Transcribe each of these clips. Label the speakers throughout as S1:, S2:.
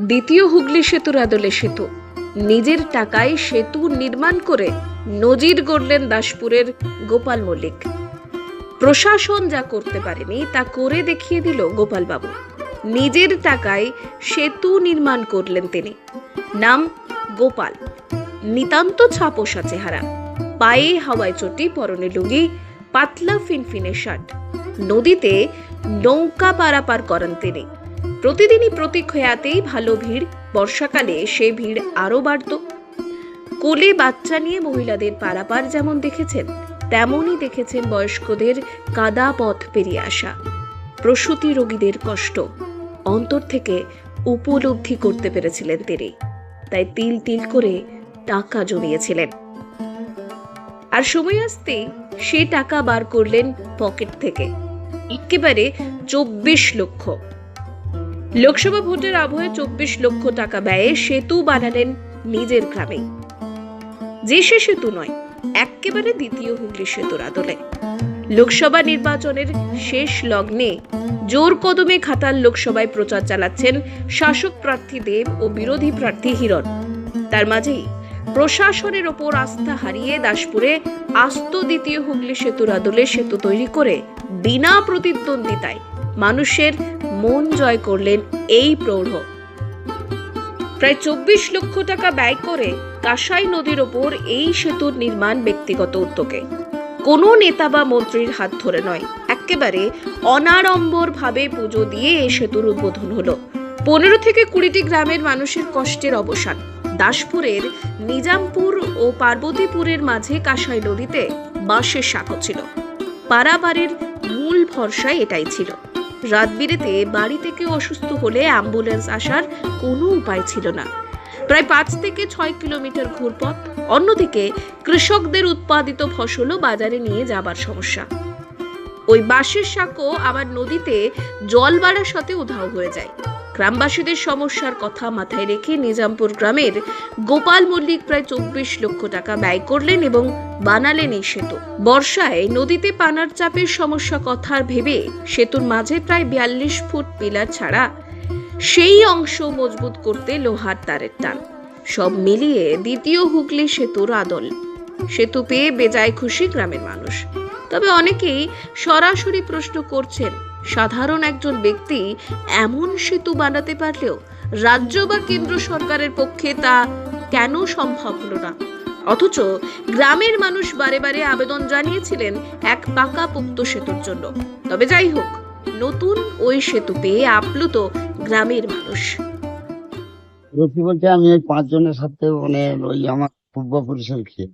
S1: দ্বিতীয় হুগলি সেতুর আদলে সেতু। নিজের টাকায় সেতু নির্মাণ করে নজির গড়লেন দাসপুরের গোপাল মল্লিক। প্রশাসন যা করতে পারেনি, তা করে দেখিয়ে দিল গোপালবাবু। নিজের টাকায় সেতু নির্মাণ করলেন তিনি। নাম গোপাল। নিতান্ত ছাপোষা চেহারা। পায়ে হাওয়ায় চটি, পরনে লুঙ্গি, পাতলা ফিনফিনে শার্ট। নদীতে নৌকা পারাপার করেন তিনি। প্রতিদিনই প্রতীক হয়াতেই ভালো ভিড়। বর্ষাকালে সে ভিড় আরও বাড়ত। কোলে বাচ্চা নিয়ে মহিলাদের পারাপার যেমন দেখেছেন, তেমনই দেখেছেন বয়স্কদের কাদা পথ পেরিয়ে আসা। প্রসূতি রোগীদের কষ্ট অন্তর থেকে উপলব্ধি করতে পেরেছিলেন তিনি। তাই তিল তিল করে টাকা জমিয়েছিলেন। আর সময় আসতেই সে টাকা বার করলেন পকেট থেকে। একেবারে চব্বিশ লক্ষ। লোকসভা ভোটের আবহে চব্বিশ লক্ষ টাকা ব্যয়ে সেতু বানালেন নিজের গ্রামেই যে সে সেতু নয় একেবারে দ্বিতীয় হুগলি সেতুর আদলে। লোকসভা নির্বাচনের শেষ লগ্নে জোর কদমে খাতাল লোকসভায় প্রচার চালাচ্ছেন শাসক প্রার্থী দেব ও বিরোধী প্রার্থী হিরণ। তার মাঝেই প্রশাসনের ওপর আস্থা হারিয়ে দাসপুরে আস্ত দ্বিতীয় হুগলি সেতুর আদলে সেতু তৈরি করে বিনা প্রতিদ্বন্দ্বিতায় মানুষের মন জয় করলেন এই প্রৌঢ়। প্রায় চব্বিশ লক্ষ টাকা ব্যয় করে কাঁসাই নদীর ওপর এই সেতুর নির্মাণ ব্যক্তিগত উদ্যোগে। কোনো নেতা বা মন্ত্রীর হাত ধরে নয়, একেবারে অনাড়ম্বর ভাবে পুজো দিয়ে এই সেতুর উদ্বোধন হলো। পনেরো থেকে কুড়িটি গ্রামের মানুষের কষ্টের অবসান। দাসপুরের নিজামপুর ও পার্বতীপুরের মাঝে কাঁসাই নদীতে বাঁশের শাখা ছিল। পারাবারের মূল ভরসা এটাই ছিল। রাত বিরেতে বাড়ি থেকে অসুস্থ হলে অ্যাম্বুলেন্স আসার কোনো উপায় ছিল না। প্রায় পাঁচ থেকে ছয় কিলোমিটার ঘুরপথ, অন্যদিকে কৃষকদের উৎপাদিত ফসলও বাজারে নিয়ে যাবার সমস্যা। ওই বাঁশের সাঁকো আবার নদীতে জল বাড়ার সাথে উধাও হয়ে যায়। গ্রামবাসীদের সমস্যার কথা মাথায় রেখে নিজামপুর গ্রামের গোপাল মল্লিক প্রায় চব্বিশ লক্ষ টাকা ব্যয় করলেন এবং বানালেন এই সেতু। বর্ষায় নদীতে পানার চাপের সমস্যা কথা ভেবে সেতুর মাঝে প্রায় বিয়াল্লিশ ফুট পিলার ছাড়া সেই অংশ মজবুত করতে লোহার তারের টান। সব মিলিয়ে দ্বিতীয় হুগলি সেতুর আদল। সেতু পেয়ে বেজায় খুশি গ্রামের মানুষ। তবে অনেকেই সরাসরি প্রশ্ন করছেন সাধারণ একজন ব্যক্তি এমন সেতু বানাতে পারলেও রাজ্য বা কেন্দ্র সরকারের পক্ষে তা কেন সম্ভব হলো না? অথচ গ্রামের মানুষ বারে বারে আবেদন জানিয়েছিলেন এক পাকাপোক্ত সেতুর জন্য। তবে যাই হোক, নতুন ওই সেতু পেয়ে আপ্লুত গ্রামের মানুষ।
S2: রকি বলতে আমি ওই পাঁচজনের সাথে মানে ওই আমার পূর্বপুরুষের খেয়ে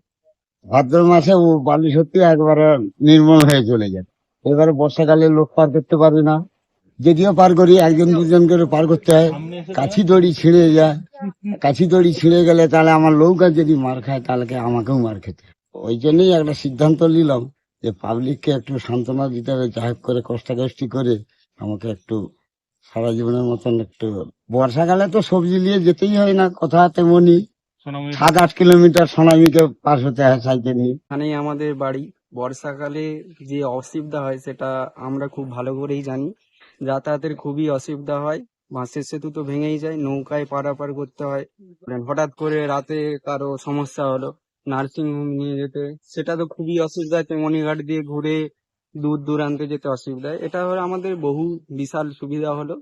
S2: ভাদ্র মাসে ও বালি সত্যি একবারে নির্মল হয়ে চলে যায় এবারে বর্ষাকালে লোক পার করতে পারবে না। যদিও পার করি একজন দুজন করে পার করতে হয়। কাছি দড়ি ছিঁড়ে যায়। কাছি দড়ি ছিঁড়ে গেলে তাহলে আমার নৌকা যদি মার খায় তাহলে আমাকেও মার খেতে ওই জন্যই একটা সিদ্ধান্ত নিলাম যে পাবলিককে একটু সান্ত্বনা দিতে হবে যা হোক করে কষ্টাকষ্টি করে আমাকে একটু সারা জীবনের মতন একটু বর্ষাকালে তো সবজি নিয়ে যেতেই হয় না কথা তেমনি সাত আট কিলোমিটার সোনামিকে পার হতে হয় সাইকেল নিয়ে।
S3: এখানেই আমাদের বাড়ি। বর্ষাকালে যে অসুবিধা হয় সেটা আমরা খুব ভালো করেই জানি। যাতায়াতের খুবই অসুবিধা হয়, বাঁশের সেতু তো ভেঙেই যায়, নৌকায় পারাপার করতে হয়। হঠাৎ করে রাতে কারও সমস্যা হলো, নার্সিং হোম নিয়ে যেতে, সেটা তো খুবই অসুবিধা হচ্ছে, মণিঘাট দিয়ে ঘুরে দূর দূরান্তে যেতে অসুবিধা। এটা হলো আমাদের বহু বিশাল সুবিধা হলো।